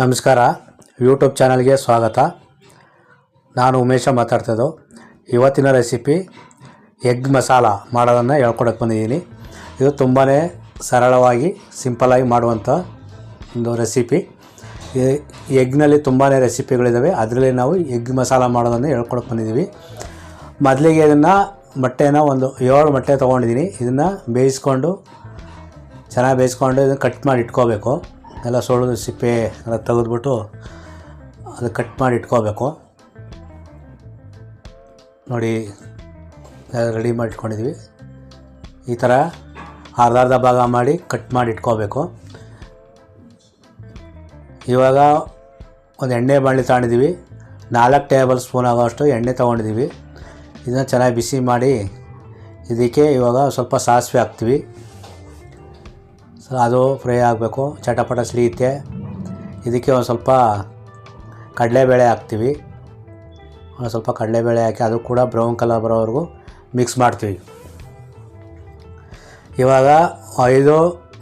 ನಮಸ್ಕಾರ. ಯೂಟ್ಯೂಬ್ ಚಾನಲ್ಗೆ ಸ್ವಾಗತ. ನಾನು ಉಮೇಶ ಮಾತಾಡ್ತಿದ್ದು ಇವತ್ತಿನ ರೆಸಿಪಿ ಎಗ್ ಮಸಾಲ ಮಾಡೋದನ್ನು ಹೇಳ್ಕೊಡಕ್ಕೆ ಬಂದಿದ್ದೀನಿ. ಇದು ತುಂಬಾ ಸರಳವಾಗಿ ಸಿಂಪಲಾಗಿ ಮಾಡುವಂಥ ಒಂದು ರೆಸಿಪಿ. ಎಗ್ನಲ್ಲಿ ತುಂಬಾ ರೆಸಿಪಿಗಳಿದ್ದಾವೆ ಅದರಲ್ಲಿ ನಾವು ಎಗ್ ಮಸಾಲ ಮಾಡೋದನ್ನು ಹೇಳ್ಕೊಡಕ್ಕೆ ಬಂದಿದ್ದೀವಿ. ಮೊದಲಿಗೆ ಇದನ್ನು ಮೊಟ್ಟೆನ ಒಂದು ಏಳು ಮೊಟ್ಟೆ ತೊಗೊಂಡಿದ್ದೀನಿ. ಇದನ್ನು ಬೇಯಿಸ್ಕೊಂಡು, ಚೆನ್ನಾಗಿ ಬೇಯಿಸ್ಕೊಂಡು ಇದನ್ನು ಕಟ್ ಮಾಡಿ ಇಟ್ಕೋಬೇಕು. ಎಲ್ಲ ಸೊಳ್ಳು ಸಿಪ್ಪೆ ಎಲ್ಲ ತೆಗೆದ್ಬಿಟ್ಟು ಅದು ಕಟ್ ಮಾಡಿ ಇಟ್ಕೋಬೇಕು. ನೋಡಿ ರೆಡಿ ಮಾಡಿ ಇಟ್ಕೊಂಡಿದ್ವಿ. ಈ ಥರ ಅರ್ಧ ಅರ್ಧ ಭಾಗ ಮಾಡಿ ಕಟ್ ಮಾಡಿ ಇಟ್ಕೋಬೇಕು. ಇವಾಗ ಒಂದು ಎಣ್ಣೆ ಬಾಣಲಿ ತಗೊಂಡಿದ್ದೀವಿ ನಾಲ್ಕು ಟೇಬಲ್ ಸ್ಪೂನ್ ಆಗೋಷ್ಟು ಎಣ್ಣೆ ತೊಗೊಂಡಿದ್ದೀವಿ ಇದನ್ನು ಚೆನ್ನಾಗಿ ಬಿಸಿ ಮಾಡಿ, ಇದಕ್ಕೆ ಇವಾಗ ಸ್ವಲ್ಪ ಸಾಸಿವೆ ಹಾಕ್ತೀವಿ. ಅದು ಫ್ರೈ ಆಗಬೇಕು. ಚಟಪಟ ಸಿಡಿಯುತ್ತೆ ಇದಕ್ಕೆ ಒಂದು ಸ್ವಲ್ಪ ಕಡಲೆಬೇಳೆ ಹಾಕ್ತೀವಿ. ಒಂದು ಸ್ವಲ್ಪ ಕಡಲೆಬೇಳೆ ಹಾಕಿ ಅದು ಕೂಡ ಬ್ರೌನ್ ಕಲರ್ ಬರೋವರೆಗೂ ಮಿಕ್ಸ್ ಮಾಡ್ತೀವಿ. ಇವಾಗ ಐದು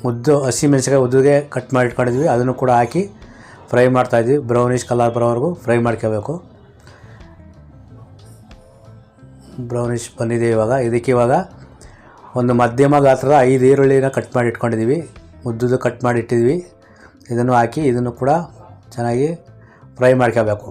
ಉದ್ದು ಹಸಿ ಮೆಣಸಿನಕಾಯಿ ಉದ್ದಿಗೆ ಕಟ್ ಮಾಡಿ ಇಟ್ಕೊಂಡಿದ್ವಿ ಅದನ್ನು ಕೂಡ ಹಾಕಿ ಫ್ರೈ ಮಾಡ್ತಾಯಿದ್ವಿ ಬ್ರೌನಿಷ್ ಕಲರ್ ಬರೋವರೆಗೂ ಫ್ರೈ ಮಾಡ್ಕೋಬೇಕು. ಬ್ರೌನಿಷ್ ಬಂದಿದೆ ಇವಾಗ. ಇದಕ್ಕೆ ಇವಾಗ ಒಂದು ಮಧ್ಯಮ ಗಾತ್ರದ ಐದು ಈರುಳ್ಳಿನ ಕಟ್ ಮಾಡಿ ಇಟ್ಕೊಂಡಿದ್ದೀವಿ ಉದ್ದುದು ಕಟ್ ಮಾಡಿ ಇಟ್ಟಿದ್ವಿ. ಇದನ್ನು ಹಾಕಿ ಇದನ್ನು ಕೂಡ ಚೆನ್ನಾಗಿ ಫ್ರೈ ಮಾಡ್ಕೋಬೇಕು.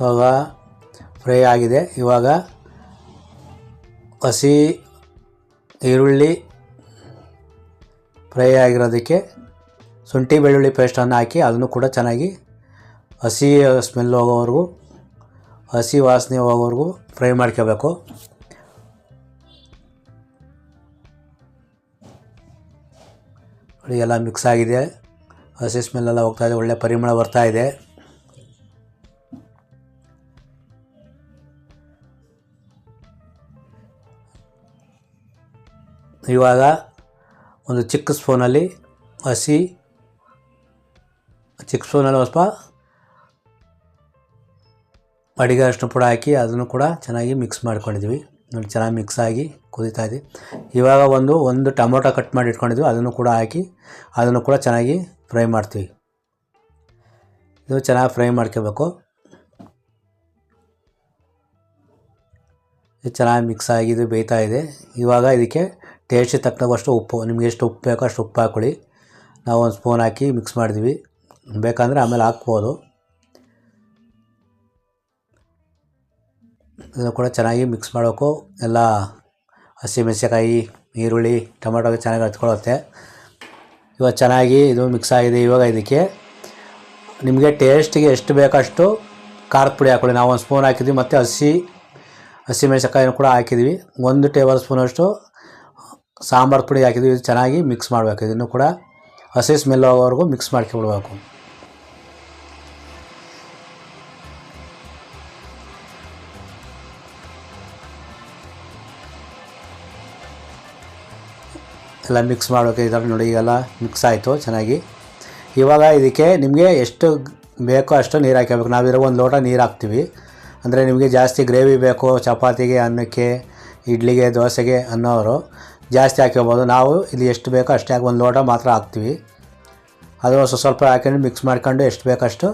ಇವಾಗ ಫ್ರೈ ಆಗಿದೆ. ಇವಾಗ ಹಸಿ ಈರುಳ್ಳಿ ಫ್ರೈ ಆಗಿರೋದಕ್ಕೆ ಶುಂಠಿ ಬೆಳ್ಳುಳ್ಳಿ ಪೇಸ್ಟನ್ನು ಹಾಕಿ ಅದನ್ನು ಕೂಡ ಚೆನ್ನಾಗಿ ಹಸಿ ಸ್ಮೆಲ್ ಹೋಗೋವರೆಗೂ ಹಸಿ ವಾಸನೆ ಹೋಗೋವರೆಗೂ ಫ್ರೈ ಮಾಡ್ಕೋಬೇಕು. ಎಲ್ಲ ಮಿಕ್ಸ್ ಆಗಿದೆ. ಹಸಿ ಸ್ಮೆಲ್ಲೆಲ್ಲ ಹೋಗ್ತಾ ಇದೆ. ಒಳ್ಳೆ ಪರಿಮಳ ಬರ್ತಾ ಇವಾಗ ಒಂದು ಚಿಕ್ಕ ಸ್ಪೂನಲ್ಲಿ ಹಸಿ, ಚಿಕ್ಕ ಸ್ಪೂನಲ್ಲಿ ಸ್ವಲ್ಪ ಅಡಿಗೆ ಅರಿಶಿನ ಪುಡಿ ಹಾಕಿ ಅದನ್ನು ಕೂಡ ಚೆನ್ನಾಗಿ ಮಿಕ್ಸ್ ಮಾಡ್ಕೊಂಡಿದ್ವಿ. ನೋಡಿ, ಚೆನ್ನಾಗಿ ಮಿಕ್ಸ್ ಆಗಿ ಕುದೀತಾ ಇದೆ. ಇವಾಗ ಒಂದು ಒಂದು ಟೊಮೊಟೊ ಕಟ್ ಮಾಡಿ ಇಟ್ಕೊಂಡಿದ್ವಿ. ಅದನ್ನು ಕೂಡ ಹಾಕಿ ಅದನ್ನು ಕೂಡ ಚೆನ್ನಾಗಿ ಫ್ರೈ ಮಾಡ್ತೀವಿ. ಇದು ಚೆನ್ನಾಗಿ ಫ್ರೈ ಮಾಡ್ಕೋಬೇಕು. ಇದು ಚೆನ್ನಾಗಿ ಮಿಕ್ಸ್ ಆಗಿ ಇದು ಬೇಯ್ತಾ ಇದೆ. ಇವಾಗ ಇದಕ್ಕೆ ಟೇಸ್ಟಿಗೆ ತಕ್ಕಷ್ಟು ಉಪ್ಪು, ನಿಮಗೆ ಎಷ್ಟು ಉಪ್ಪು ಬೇಕೋ ಅಷ್ಟು ಉಪ್ಪು ಹಾಕ್ಕೊಳ್ಳಿ. ನಾವು ಒಂದು ಸ್ಪೂನ್ ಹಾಕಿ ಮಿಕ್ಸ್ ಮಾಡಿದ್ವಿ. ಬೇಕಂದರೆ ಆಮೇಲೆ ಹಾಕ್ಬೋದು. ಇದನ್ನು ಕೂಡ ಚೆನ್ನಾಗಿ ಮಿಕ್ಸ್ ಮಾಡಬೇಕು ಎಲ್ಲ ಹಸಿಮೆಣಸಿನಕಾಯಿ ಈರುಳ್ಳಿ, ಟೊಮೆಟೊ ಚೆನ್ನಾಗಿ ಹಚ್ಕೊಳ್ಳುತ್ತೆ ಇವಾಗ ಚೆನ್ನಾಗಿ ಇದು ಮಿಕ್ಸ್ ಆಗಿದೆ. ಇವಾಗ ಇದಕ್ಕೆ ನಿಮಗೆ ಟೇಸ್ಟಿಗೆ ಎಷ್ಟು ಬೇಕಷ್ಟು ಖಾರದ ಪುಡಿ ಹಾಕ್ಕೊಳ್ಳಿ. ನಾವು ಒಂದು ಸ್ಪೂನ್ ಹಾಕಿದ್ವಿ, ಮತ್ತು ಹಸಿ ಹಸಿಮೆಣಸಿನಕಾಯಿನೂ ಕೂಡ ಹಾಕಿದ್ವಿ. ಒಂದು ಟೇಬಲ್ ಸ್ಪೂನಷ್ಟು ಸಾಂಬಾರು ಪುಡಿ ಹಾಕಿದ್ವಿ, ಇದು ಚೆನ್ನಾಗಿ ಮಿಕ್ಸ್ ಮಾಡಬೇಕು. ಇದನ್ನು ಕೂಡ ಹಸಿ ಸ್ಮೆಲ್ ಆಗೋವರೆಗೂ ಮಿಕ್ಸ್ ಮಾಡ್ಕೊಬಿಡ್ಬೇಕು ಎಲ್ಲ ಮಿಕ್ಸ್ ಮಾಡಬೇಕು. ಇದರ ನೋಡಿ, ಈಗೆಲ್ಲ ಮಿಕ್ಸ್ ಆಯಿತು ಚೆನ್ನಾಗಿ. ಇವಾಗ ಇದಕ್ಕೆ ನಿಮಗೆ ಎಷ್ಟು ಬೇಕೋ ಅಷ್ಟು ನೀರು ಹಾಕಬೇಕು ನಾವಿರೋ ಒಂದು ಲೋಟ ನೀರು ಹಾಕ್ತೀವಿ. ಅಂದರೆ ನಿಮಗೆ ಜಾಸ್ತಿ ಗ್ರೇವಿ ಬೇಕು, ಚಪಾತಿಗೆ, ಅನ್ನಕ್ಕೆ, ಇಡ್ಲಿಗೆ, ದೋಸೆಗೆ ಅನ್ನೋರು. ಜಾಸ್ತಿ ಹಾಕ್ಕೋಬೋದು ನಾವು ಇಲ್ಲಿ ಎಷ್ಟು ಬೇಕೋ ಅಷ್ಟೇ ಹಾಕಿ ಒಂದು ಲೋಟ ಮಾತ್ರ ಹಾಕ್ತೀವಿ. ಅದು ಸ್ವಲ್ಪ ಸ್ವಲ್ಪ ಹಾಕೊಂಡು ಮಿಕ್ಸ್ ಮಾಡ್ಕೊಂಡು ಎಷ್ಟು ಬೇಕಷ್ಟು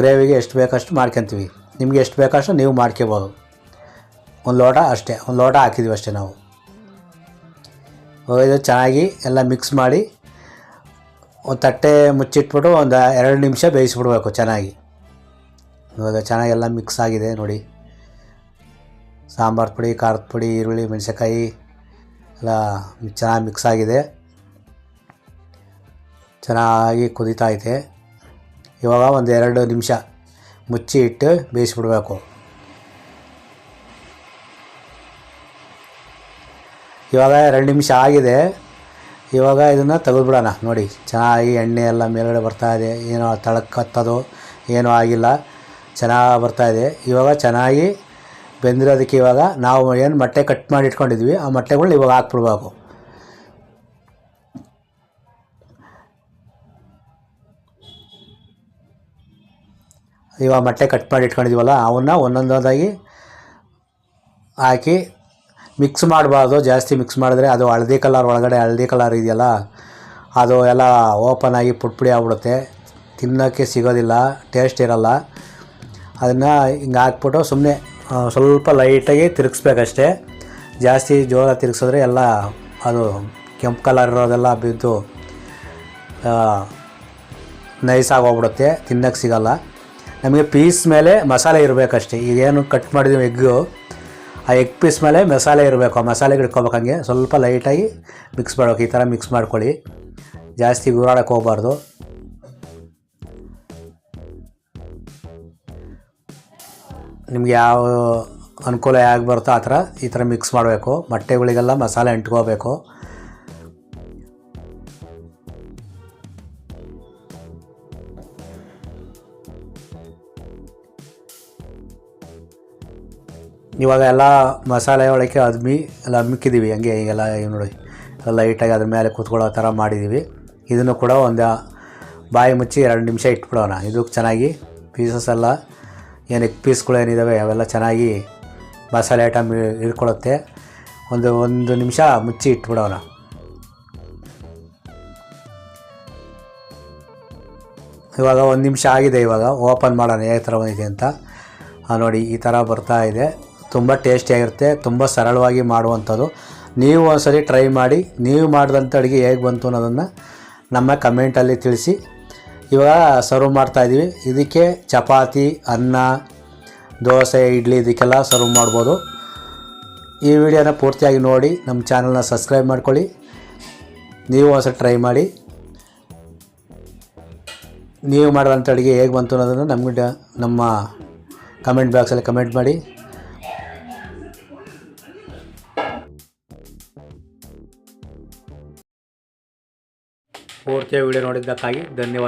ಗ್ರೇವಿಗೆ ಎಷ್ಟು ಬೇಕಷ್ಟು ಮಾಡ್ಕೊತೀವಿ. ನಿಮಗೆ ಎಷ್ಟು ಬೇಕಷ್ಟು ನೀವು ಮಾಡ್ಕೋಬೋದು ಒಂದು ಲೋಟ ಅಷ್ಟೇ. ಒಂದು ಲೋಟ ಹಾಕಿದ್ದೀವಿ ಅಷ್ಟೇ ನಾವು. ಇದು ಚೆನ್ನಾಗಿ ಎಲ್ಲ ಮಿಕ್ಸ್ ಮಾಡಿ ಒಂದು ತಟ್ಟೆ ಮುಚ್ಚಿಟ್ಬಿಟ್ಟು ಒಂದು ಎರಡು ನಿಮಿಷ ಬೇಯಿಸ್ಬಿಡ್ಬೇಕು ಚೆನ್ನಾಗಿ. ಇವಾಗ ಚೆನ್ನಾಗಿ ಎಲ್ಲ ಮಿಕ್ಸ್ ಆಗಿದೆ ನೋಡಿ. ಸಾಂಬಾರು ಪುಡಿ, ಖಾರದ ಪುಡಿ, ಈರುಳ್ಳಿ, ಮೆಣಸಿನ್ಕಾಯಿ. ಎಲ್ಲ ಚೆನ್ನಾಗಿ ಮಿಕ್ಸ್ ಆಗಿದೆ. ಚೆನ್ನಾಗಿ ಕುದೀತಾ ಐತೆ. ಇವಾಗ ಒಂದು ಎರಡು ನಿಮಿಷ ಮುಚ್ಚಿ ಇಟ್ಟು ಬೇಯಿಸಿಬಿಡಬೇಕು. ಇವಾಗ ಎರಡು ನಿಮಿಷ ಆಗಿದೆ. ಇವಾಗ ಇದನ್ನು ತೆಗೆದ್ಬಿಡೋಣ ನೋಡಿ. ಚೆನ್ನಾಗಿ ಎಣ್ಣೆ ಎಲ್ಲ ಮೇಲ್ಗಡೆ ಬರ್ತಾಯಿದೆ ಏನೋ ತಳಕ್ಕೆ ಏನೂ ಆಗಿಲ್ಲ. ಚೆನ್ನಾಗಿ ಬರ್ತಾಯಿದೆ ಇವಾಗ ಚೆನ್ನಾಗಿ ಬೆಂದಿರೋದಕ್ಕೆ ಇವಾಗ ನಾವು ಏನು ಮೊಟ್ಟೆ ಕಟ್ ಮಾಡಿ ಇಟ್ಕೊಂಡಿದ್ವಿ, ಆ ಮೊಟ್ಟೆಗಳು ಇವಾಗ ಹಾಕ್ಬಿಡ್ಬೇಕು. ಇವಾಗ ಮೊಟ್ಟೆ ಕಟ್ ಮಾಡಿ ಇಟ್ಕೊಂಡಿದ್ವಲ್ಲ, ಅವನ್ನ ಒಂದೊಂದೊಂದಾಗಿ ಹಾಕಿ ಮಿಕ್ಸ್ ಮಾಡಬಾರ್ದು. ಜಾಸ್ತಿ ಮಿಕ್ಸ್ ಮಾಡಿದ್ರೆ ಅದು ಹಳದಿ ಕಲರ್ ಒಳಗಡೆ ಹಳದಿ ಕಲರ್ ಇದೆಯಲ್ಲ, ಅದು ಎಲ್ಲ ಓಪನ್ ಆಗಿ ಪುಡಿ ಪುಡಿ ಆಗ್ಬಿಡುತ್ತೆ. ತಿನ್ನೋಕ್ಕೆ ಸಿಗೋದಿಲ್ಲ ಟೇಸ್ಟ್ ಇರೋಲ್ಲ. ಅದನ್ನು ಹಿಂಗೆ ಹಾಕ್ಬಿಟ್ಟು ಸುಮ್ಮನೆ ಸ್ವಲ್ಪ ಲೈಟಾಗಿ ತಿರುಗಿಸ್ಬೇಕಷ್ಟೇ. ಜಾಸ್ತಿ ಜೋರ ತಿರುಗಿಸಿದ್ರೆ ಎಲ್ಲ ಅದು ಕೆಂಪು ಕಲರ್ ಇರೋದೆಲ್ಲ ಬಿದ್ದು ನೈಸಾಗೋಗ್ಬಿಡುತ್ತೆ ತಿನ್ನೋಕ್ಕೆ ಸಿಗಲ್ಲ. ನಮಗೆ ಪೀಸ್ ಮೇಲೆ ಮಸಾಲೆ ಇರಬೇಕಷ್ಟೇ. ಈಗೇನು ಕಟ್ ಮಾಡಿದ್ದೀವಿ ಎಗ್ಗು ಆ ಎಗ್ ಪೀಸ್ ಮೇಲೆ ಮಸಾಲೆ ಇರಬೇಕು. ಆ ಮಸಾಲೆಗೆ ಇಟ್ಕೊಬೇಕು ಹಂಗೆ. ಸ್ವಲ್ಪ ಲೈಟಾಗಿ ಮಿಕ್ಸ್ ಮಾಡ್ಬೇಕು. ಈ ಥರ ಮಿಕ್ಸ್ ಮಾಡ್ಕೊಳ್ಳಿ. ಜಾಸ್ತಿ ಗುರಾಡಕ್ಕೆ ಹೋಗ್ಬಾರ್ದು. ನಿಮ್ಗೆ ಯಾವ ಅನುಕೂಲ ಹೇಗೆ ಬರುತ್ತೋ ಆ ಥರ ಈ ಥರ ಮಿಕ್ಸ್ ಮಾಡಬೇಕು. ಮೊಟ್ಟೆಗಳಿಗೆಲ್ಲ ಮಸಾಲೆ ಅಂಟ್ಕೋಬೇಕು. ಇವಾಗ ಎಲ್ಲ ಮಸಾಲೆ ಒಳಗೆ ಅದ್ಮಿ ಎಲ್ಲ ಮಿಕ್ಕಿದ್ದೀವಿ ಹಂಗೆ ಈಗೆಲ್ಲ ಈಗ ನೋಡಿ. ಎಲ್ಲ ಲೈಟಾಗಿ ಅದ್ರ ಮೇಲೆ ಕೂತ್ಕೊಳ್ಳೋ ಥರ ಮಾಡಿದ್ದೀವಿ ಇದನ್ನು ಕೂಡ ಒಂದು ಬಾಯಿ ಮುಚ್ಚಿ ಎರಡು ನಿಮಿಷ ಇಟ್ಬಿಡೋಣ. ಇದು ಚೆನ್ನಾಗಿ ಪೀಸಸ್ ಎಲ್ಲ ಏನು ಎಗ್ ಪೀಸ್ಗಳು ಏನಿದ್ದಾವೆ ಅವೆಲ್ಲ ಚೆನ್ನಾಗಿ ಮಸಾಲೆ ಐಟಮ್ ಇಟ್ಕೊಳುತ್ತೆ ಒಂದು ಒಂದು ನಿಮಿಷ ಮುಚ್ಚಿ ಇಟ್ಬಿಡೋಣ. ಇವಾಗ ಒಂದು ನಿಮಿಷ ಆಗಿದೆ ಇವಾಗ. ಓಪನ್ ಮಾಡೋಣ ಯಾವ ಥರ ಬಂದಿದೆ ಅಂತ. ನೋಡಿ, ಈ ಥರ ಬರ್ತಾ ಇದೆ. ತುಂಬ ಟೇಸ್ಟಿಯಾಗಿರುತ್ತೆ ತುಂಬ ಸರಳವಾಗಿ ಮಾಡುವಂಥದ್ದು. ನೀವು ಒಂದ್ಸರಿ ಟ್ರೈ ಮಾಡಿ, ನೀವು ಮಾಡಿದಂಥ ಅಡುಗೆ ಹೇಗೆ ಬಂತು ಅನ್ನೋದನ್ನು ನಮ್ಮ ಕಮೆಂಟಲ್ಲಿ ತಿಳಿಸಿ. ಇವಾಗ ಸರ್ವ್ ಮಾಡ್ತಾ ಮಾಡ್ತಾಯಿದ್ದೀವಿ ಇದಕ್ಕೆ ಚಪಾತಿ, ಅನ್ನ, ದೋಸೆ, ಇಡ್ಲಿ ಇದಕ್ಕೆಲ್ಲ ಸರ್ವ್ ಮಾಡ್ಬೋದು. ಈ ವಿಡಿಯೋನ ಪೂರ್ತಿಯಾಗಿ ನೋಡಿ, ನಮ್ಮ ಚಾನಲ್ನ ಸಬ್ಸ್ಕ್ರೈಬ್ ಮಾಡ್ಕೊಳ್ಳಿ. ನೀವು ಹೊಸ ಟ್ರೈ ಮಾಡಿ. ನೀವು ಮಾಡಿದಂಥ ಅಡುಗೆ ಹೇಗೆ ಬಂತು ಅನ್ನೋದನ್ನು ನಮಗೆ ನಮ್ಮ ಕಮೆಂಟ್ ಬಾಕ್ಸಲ್ಲಿ ಕಮೆಂಟ್ ಮಾಡಿ. ಪೂರ್ತಿಯ ವಿಡಿಯೋ ನೋಡಿದ್ದಕ್ಕಾಗಿ ಧನ್ಯವಾದ.